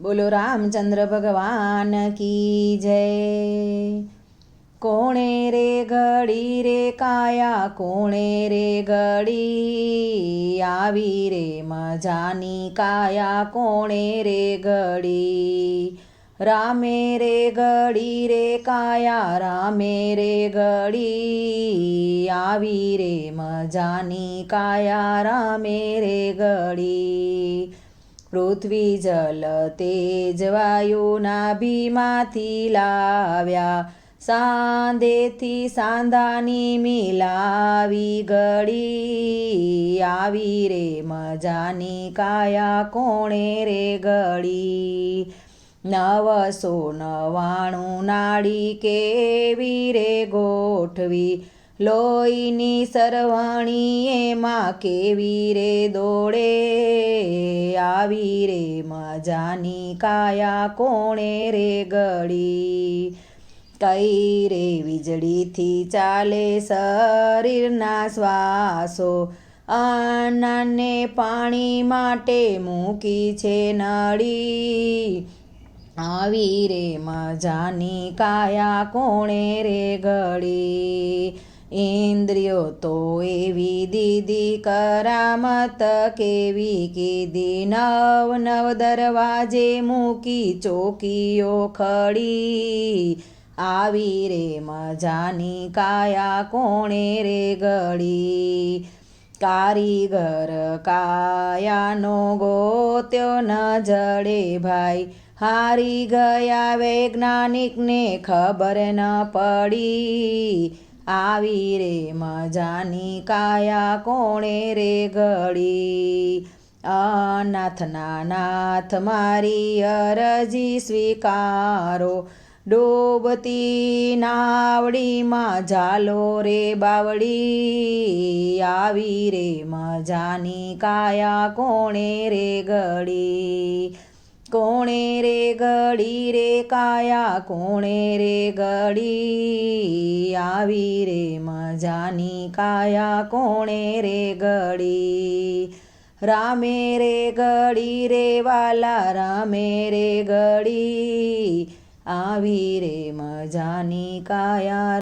બોલો રામચંદ્ર ભગવાન કી જય. કોણે રે ઘડી રે કાયા, કોણે રે ઘડી આવી રે મજાની કાયા, કોણે રે ઘડી. રામે રે ઘડી રે કાયા, રામે રે ઘડી આવી રે મજાની કાયા, રામે રે ઘડી. પૃથ્વી જલ તેજ વાયુના ભીમાંથી લાવ્યા. સાંધેથી સાંધાની મિલાવી ઘડી આવી રે મજાની કાયા કોણે રે ઘડી નવસો નવાણું નાડી કેવી રે ગોઠવી. લોહીની સરવાણી એમાં કેવી રે દોડે? આવી રે મજાની કાયા કોણે રે ગળી? કઈ રે વીજળીથી ચાલે શરીરના શ્વાસો? અન્નને પાણી માટે મૂકી છે નળી? આવી રે મજાની કાયા કોણે રે ગળી? ઇન્દ્રિયો તો એવી દીદી કરામત કેવી કીધી? નવ નવ દરવાજે મૂકી ચોકીઓ ખડી. આવી રે મજાની કાયા કોણે રે ગળી? કારીગર કાયાનો ગોત્યો ન જડે ભાઈ. હારી ગયા વૈજ્ઞાનિકને ખબર ન પડી. આવી રે મજાની કાયા કોણે રે ઘડી અનાથના નાથ મારી અરજી સ્વીકારો. ડોબતી નાવડીમાં ઝાલો રે બાવડી આવી રે મજાની કાયા કોણે રે ગળી? કોણે રે ઘડી રે કાયા? કોણે રે ઘડી આવી રે મજાની કાયા? કોણે રે ઘડી? રામે રે ઘડી રે વાલા, રામે રે ઘડી આવી રે મજાની કાયા?